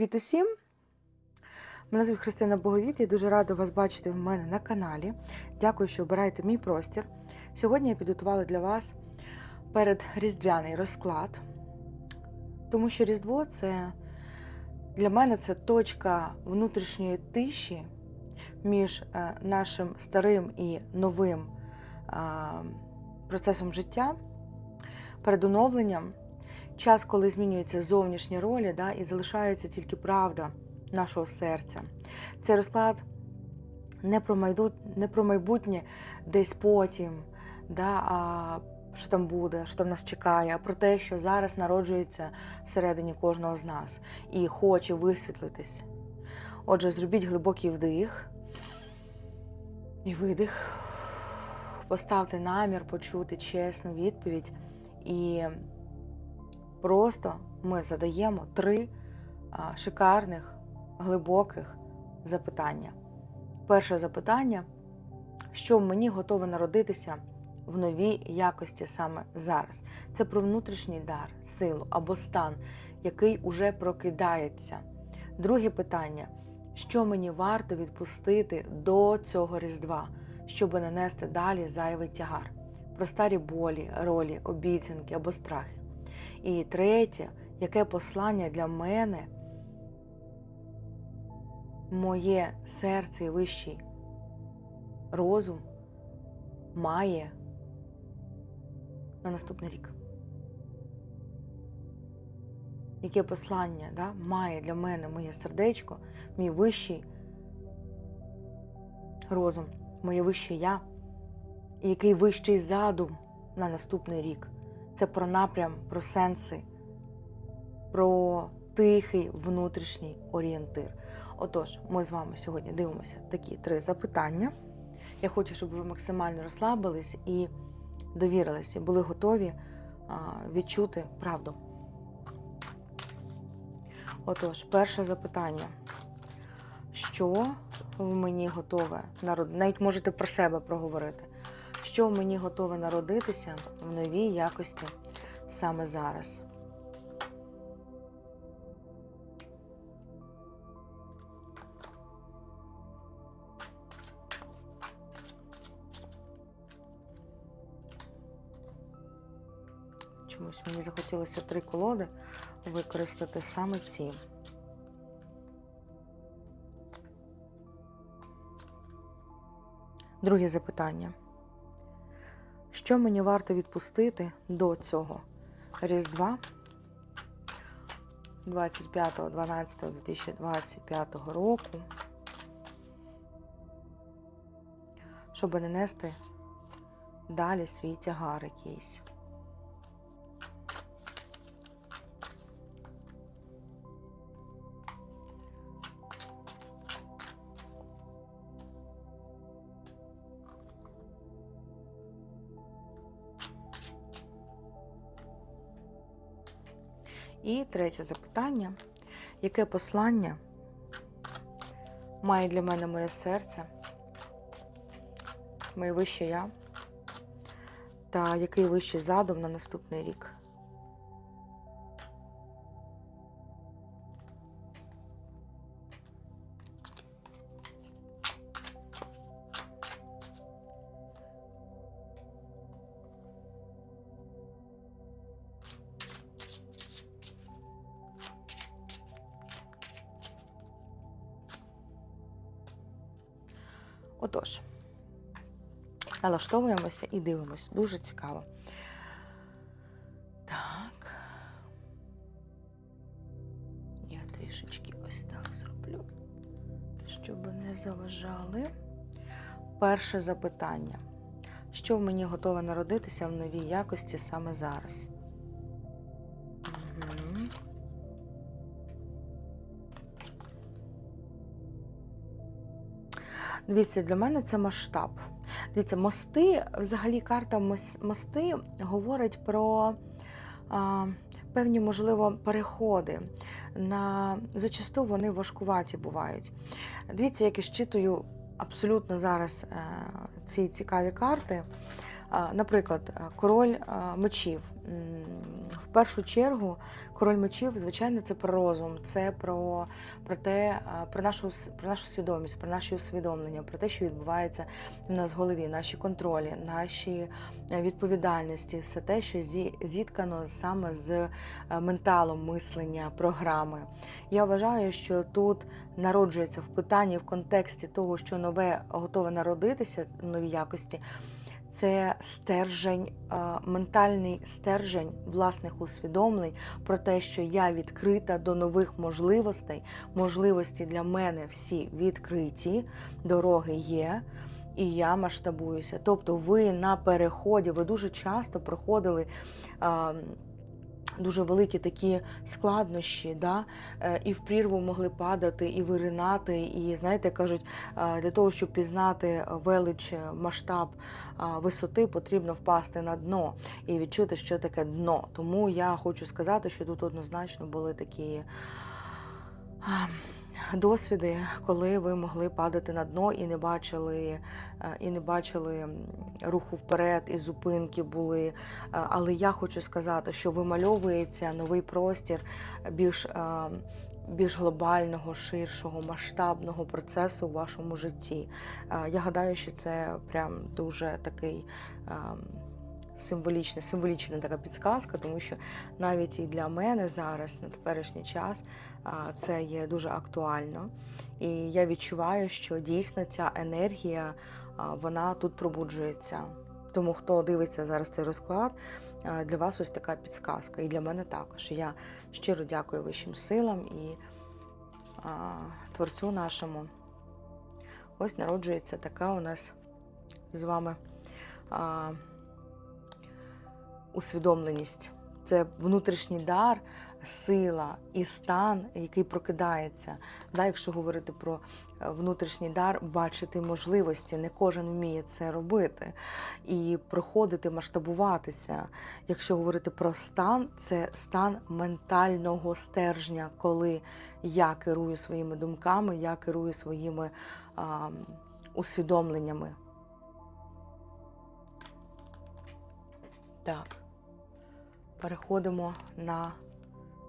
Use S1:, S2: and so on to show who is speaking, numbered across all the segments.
S1: Привіт усім! Мене звуть Христина Боговіт, я дуже рада вас бачити в мене на каналі. Дякую, що обираєте мій простір. Сьогодні я підготувала для вас передріздвяний розклад, тому що Різдво це для мене це точка внутрішньої тиші між е, нашим старим і новим процесом життя, перед оновленням час, коли змінюються зовнішні ролі, да, і залишається тільки правда нашого серця. Цей розклад не про майбутнє, не про майбутнє десь потім, да, а що там буде, що там нас чекає, а про те, що зараз народжується всередині кожного з нас і хоче висвітлитись. Отже, зробіть глибокий вдих і видих. Поставте намір почути чесну відповідь і Просто ми задаємо три шикарних, глибоких запитання. Перше запитання: що мені готове народитися в новій якості саме зараз? Це про внутрішній дар, силу або стан, який уже прокидається. Друге питання: що мені варто відпустити до цього Різдва, щоб не нести далі зайвий тягар? Про старі болі, ролі, обіцянки або страхи. І третє, яке послання для мене, моє серце і вищий розум має на наступний рік. Яке послання да, має для мене моє сердечко, мій вищий розум, моє вище я, і який вищий задум на наступний рік це про напрям, про сенси, про тихий внутрішній орієнтир. Отож, ми з вами сьогодні дивимося такі три запитання. Я хочу, щоб ви максимально розслабились і довірилися, і були готові відчути правду. Отож, перше запитання. Що в мені готове? Навіть можете про себе проговорити що в мені готове народитися в новій якості саме зараз. Чомусь мені захотілося три колоди використати саме ці. Друге запитання. Що мені варто відпустити до цього? Різдва? 25.12.2025 року, щоб не нести далі свій тягар якийсь. І третє запитання: яке послання має для мене моє серце, моє вище я, та який вищий задум на наступний рік? Отож, налаштовуємося і дивимося. Дуже цікаво. Так. Я трішечки ось так зроблю, щоб не заважали. Перше запитання. Що в мені готове народитися в новій якості саме зараз? Дивіться, для мене це масштаб. Дивіться, мости, взагалі, карта мости говорить про а, певні, можливо, переходи. На, Зачасту вони важкуваті бувають. Дивіться, як я щитую абсолютно зараз е, ці цікаві карти. Наприклад, король мечів в першу чергу король мечів, звичайно, це про розум, це про, про те, про нашу про нашу свідомість, про наші усвідомлення, про те, що відбувається в нас в голові, наші контролі, наші е, відповідальності, все те, що зі- зіткано саме з е, менталом мислення, програми. Я вважаю, що тут народжується в питанні в контексті того, що нове готове народитися, нові якості. Це стержень, е, ментальний стержень власних усвідомлень про те, що я відкрита до нових можливостей. Можливості для мене всі відкриті, дороги є, і я масштабуюся. Тобто, ви на переході, ви дуже часто проходили. е, Дуже великі такі складнощі, да? е, і в прірву могли падати, і виринати. І знаєте, кажуть, е, для того, щоб пізнати велич, е, масштаб висоти, потрібно впасти на дно і відчути, що таке дно. Тому я хочу сказати, що тут однозначно були такі. Досвіди, коли ви могли падати на дно і не бачили, е, і не бачили руху вперед, і зупинки були. Е, Але я хочу сказати, що вимальовується новий простір більш, е, більш глобального, ширшого, масштабного процесу у вашому житті. Я гадаю, що це прям дуже такий. Символічна, символічна така підсказка, тому що навіть і для мене зараз на теперішній час це є дуже актуально. І я відчуваю, що дійсно ця енергія вона тут пробуджується. Тому хто дивиться зараз цей розклад, для вас ось така підсказка. І для мене також. Я щиро дякую вищим силам і творцю нашому. Ось народжується така у нас з вами усвідомленість. Це внутрішній дар, сила і стан, який прокидається. Да, якщо говорити про е, внутрішній дар, бачити можливості, не кожен вміє це робити. І проходити, масштабуватися. Якщо говорити про стан, це стан ментального стержня, коли я керую своїми думками, я керую своїми а, усвідомленнями. Так. Переходимо на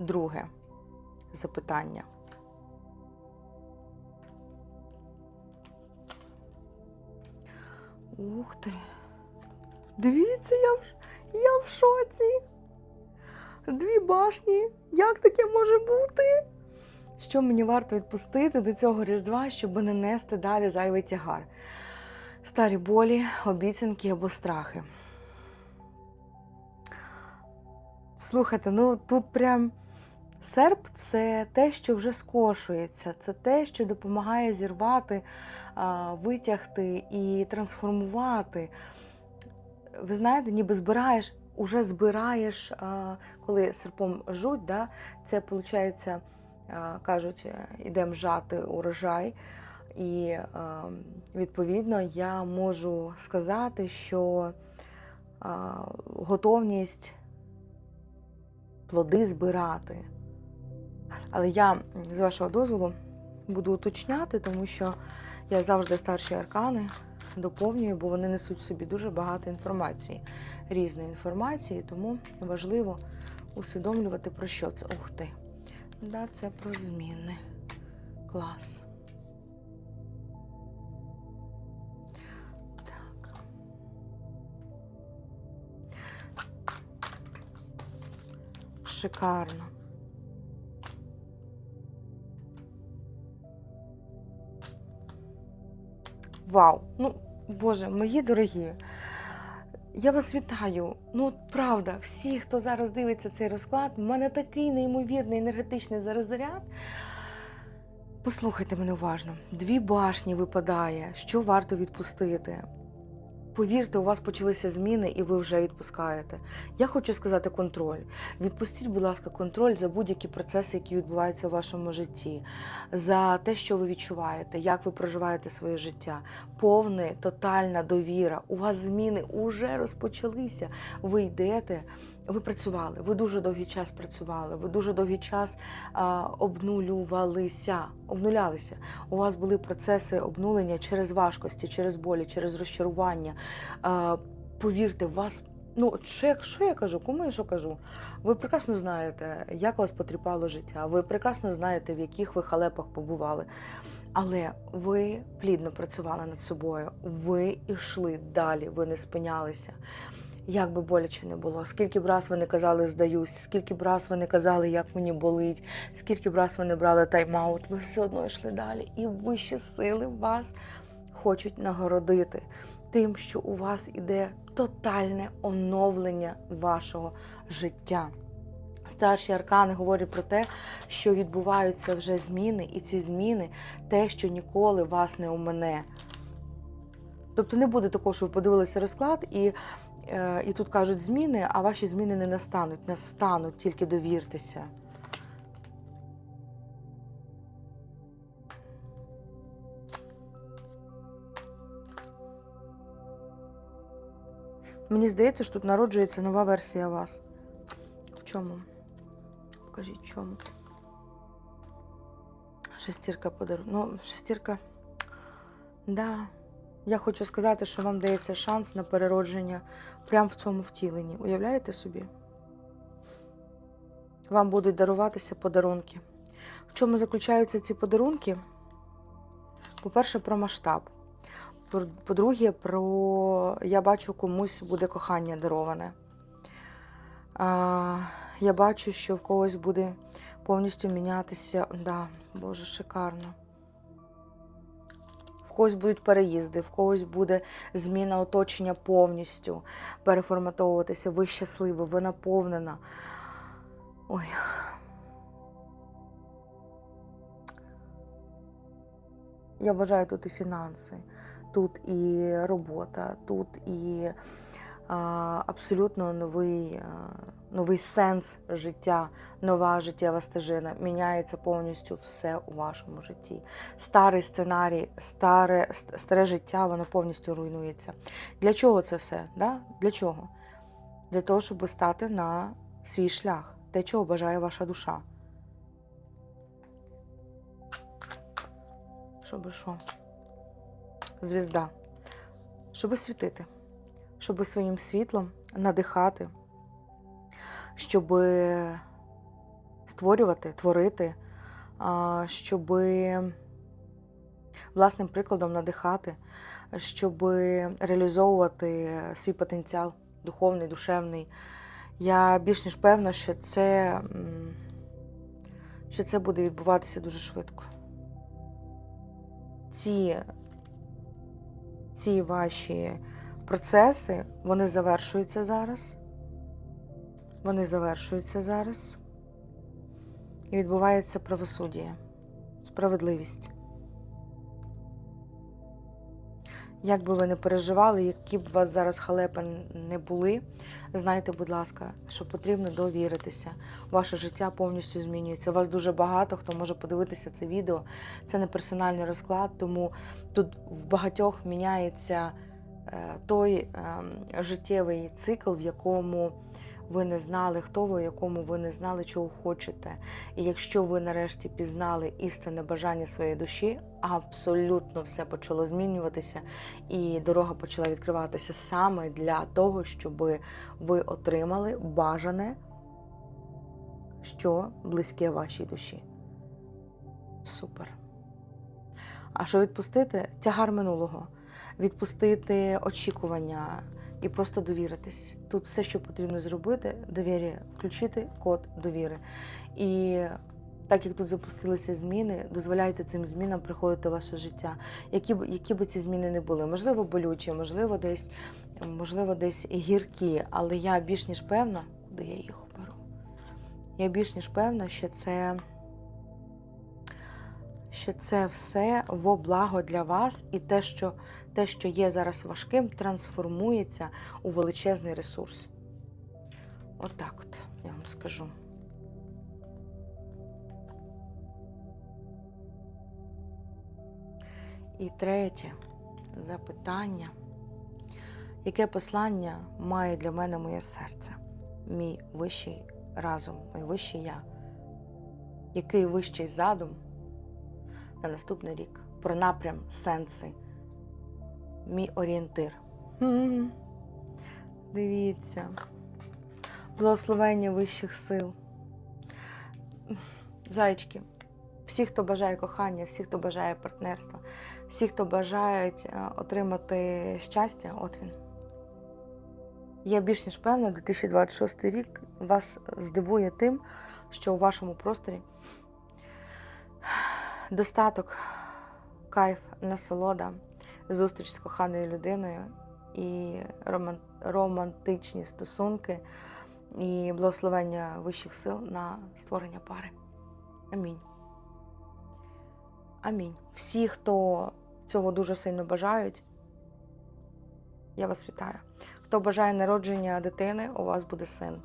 S1: друге запитання. Ух ти. Дивіться, я в, я в шоці. Дві башні. Як таке може бути? Що мені варто відпустити до цього Різдва, щоб не нести далі зайвий тягар? Старі болі, обіцянки або страхи. Слухайте, ну тут прям серп це те, що вже скошується, це те, що допомагає зірвати, витягти і трансформувати. Ви знаєте, ніби збираєш, уже збираєш, коли серпом жуть, да, це виходить, кажуть, ідемо жати урожай. І е, відповідно я можу сказати, що е, готовність плоди збирати. Але я, з вашого дозволу, буду уточняти, тому що я завжди старші аркани доповнюю, бо вони несуть в собі дуже багато інформації, різної інформації, тому важливо усвідомлювати, про що це. Ух ти! Да, це про зміни. Клас. Шикарно. Вау! Ну, Боже, мої дорогі. Я вас вітаю. Ну, от правда, всі, хто зараз дивиться цей розклад, в мене такий неймовірний енергетичний зараз заряд. Послухайте мене уважно. Дві башні випадає, що варто відпустити. Повірте, у вас почалися зміни, і ви вже відпускаєте. Я хочу сказати контроль. Відпустіть, будь ласка, контроль за будь-які процеси, які відбуваються в вашому житті, за те, що ви відчуваєте, як ви проживаєте своє життя. Повна, тотальна довіра. У вас зміни вже розпочалися. Ви йдете. Ви працювали, ви дуже довгий час працювали, ви дуже довгий час а, обнулювалися, обнулялися. У вас були процеси обнулення через важкості, через болі, через розчарування. А, повірте, вас Ну, що що я кажу? Кому я що кажу? Ви прекрасно знаєте, як вас потріпало життя. Ви прекрасно знаєте, в яких ви халепах побували. Але ви плідно працювали над собою. Ви йшли далі, ви не спинялися. Як би боляче не було, скільки б раз ви казали здаюсь, скільки б раз ви не казали, як мені болить, скільки б раз ви не брали тайм-аут, ви все одно йшли далі. І вищі сили вас хочуть нагородити тим, що у вас іде тотальне оновлення вашого життя. Старші аркани говорять про те, що відбуваються вже зміни, і ці зміни те, що ніколи вас не омине. Тобто не буде такого, що ви подивилися розклад, і, і тут кажуть зміни, а ваші зміни не настануть, настануть, тільки довіртеся. Мені здається, що тут народжується нова версія вас. В чому? Покажіть, в чому. Шестірка подару. Ну, шестірка. Да. Я хочу сказати, що вам дається шанс на переродження прямо в цьому втіленні. Уявляєте собі? Вам будуть даруватися подарунки. В чому заключаються ці подарунки? По-перше, про масштаб. По- По-друге, про я бачу, комусь буде кохання дароване. А, я бачу, що в когось буде повністю мінятися. Да, Боже, шикарно. Когось будуть переїзди, в когось буде зміна оточення повністю переформатовуватися. Ви щасливі, ви наповнена. Ой. Я вважаю тут і фінанси, тут і робота, тут і а, абсолютно новий, а, новий сенс життя, нова життєва стежина. Міняється повністю все у вашому житті. Старий сценарій, старе, старе життя, воно повністю руйнується. Для чого це все? Да? Для чого? Для того, щоб стати на свій шлях, те, чого бажає ваша душа. Щоби що? Звізда. Щоби світити, щоби своїм світлом надихати, щоби створювати, творити, а, щоби власним прикладом надихати, щоби реалізовувати свій потенціал духовний, душевний. Я більш ніж певна, що це, що це буде відбуватися дуже швидко. Ці, ці ваші процеси, вони завершуються зараз. Вони завершуються зараз. І відбувається правосуддя, справедливість. Як би ви не переживали, які б у вас зараз халепи не були, знайте, будь ласка, що потрібно довіритися. Ваше життя повністю змінюється. У Вас дуже багато хто може подивитися це відео. Це не персональний розклад, тому тут в багатьох міняється е, той ем, життєвий цикл, в якому ви не знали, хто ви, якому ви не знали, чого хочете. І якщо ви нарешті пізнали істинне бажання своєї душі, абсолютно все почало змінюватися, і дорога почала відкриватися саме для того, щоб ви отримали бажане, що близьке вашій душі. Супер. А що відпустити? Тягар минулого, відпустити очікування і просто довіритись. Тут все, що потрібно зробити, довір'я, включити код довіри. І так як тут запустилися зміни, дозволяйте цим змінам приходити в ваше життя. Які б які б ці зміни не були, можливо, болючі, можливо, десь, можливо, десь гіркі, але я більш ніж певна, куди я їх беру. Я більш ніж певна, що це, що це все во благо для вас, і те, що, те, що є зараз важким, трансформується у величезний ресурс. Отак от, от, я вам скажу. І третє запитання. Яке послання має для мене моє серце, мій вищий разум, мій вищий я? Який вищий задум на наступний рік? Про напрям, сенси, мій орієнтир. Дивіться. Благословення вищих сил. Зайчики. Всі, хто бажає кохання, всі, хто бажає партнерства, всі, хто бажають е, отримати щастя, от він. Я більш ніж певна, 2026 рік вас здивує тим, що у вашому просторі достаток, кайф, насолода, зустріч з коханою людиною і романтичні стосунки і благословення вищих сил на створення пари. Амінь. Амінь. Всі, хто цього дуже сильно бажають, я вас вітаю. Хто бажає народження дитини, у вас буде син.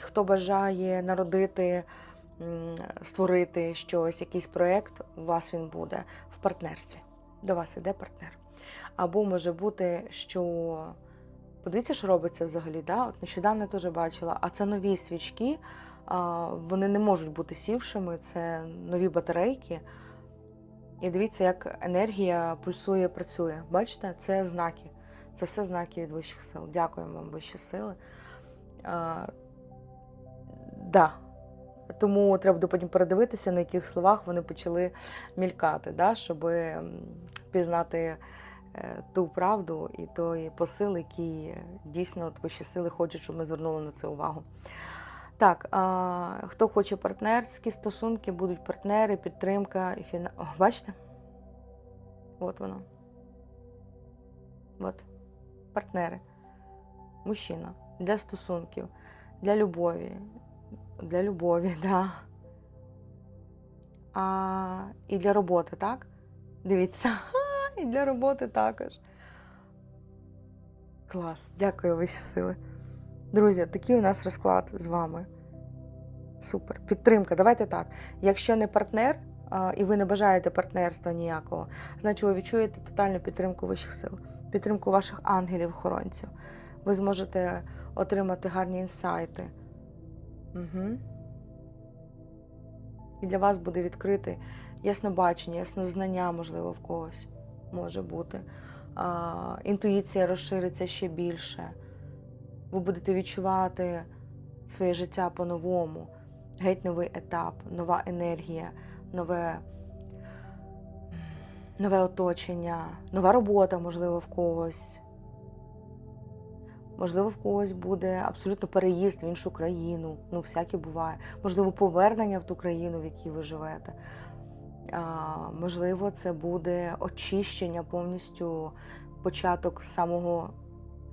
S1: Хто бажає народити, створити щось, якийсь проєкт, у вас він буде в партнерстві. До вас іде партнер. Або може бути, що подивіться, що робиться взагалі. Да? От нещодавно теж бачила, а це нові свічки, вони не можуть бути сівшими, це нові батарейки. І дивіться, як енергія пульсує, працює. Бачите, це знаки. Це все знаки від вищих сил. Дякуємо вам, вищі сили. А. Тому треба буде потім передивитися, на яких словах вони почали мількати, да? щоб пізнати е, ту правду і той посил, який дійсно от вищі сили хочуть, щоб ми звернули на це увагу. Так, а, хто хоче партнерські стосунки, будуть партнери, підтримка і фіна. О, бачите? От воно. От. Партнери. Мужчина. Для стосунків, для любові. Для любові, да. А, і для роботи, так? Дивіться. І для роботи також. Клас. Дякую, вищі сили. Друзі, такий у нас розклад з вами. Супер. Підтримка. Давайте так. Якщо не партнер, і ви не бажаєте партнерства ніякого, значить ви відчуєте тотальну підтримку вищих сил, підтримку ваших ангелів-охоронців. Ви зможете отримати гарні інсайти. Угу. І для вас буде відкрите яснобачення, яснознання, можливо, в когось може бути. А, інтуїція розшириться ще більше. Ви будете відчувати своє життя по-новому. Геть новий етап, нова енергія, нове, нове оточення, нова робота, можливо, в когось. Можливо, в когось буде абсолютно переїзд в іншу країну. Ну, всяке буває. Можливо, повернення в ту країну, в якій ви живете. А, можливо, це буде очищення повністю початок самого,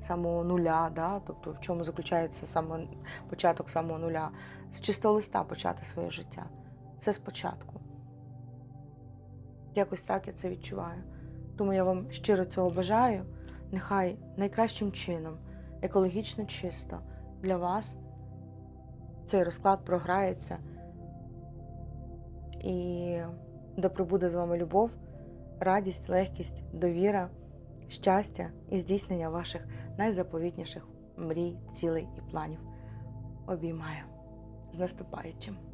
S1: самого нуля, да? тобто в чому заключається саме початок самого нуля, з чистого листа почати своє життя. Це спочатку. Якось так я це відчуваю. Тому я вам щиро цього бажаю. Нехай найкращим чином, екологічно чисто для вас цей розклад програється. І да прибуде з вами любов, радість, легкість, довіра, щастя і здійснення ваших найзаповітніших мрій, цілей і планів. Обіймаю з наступаючим!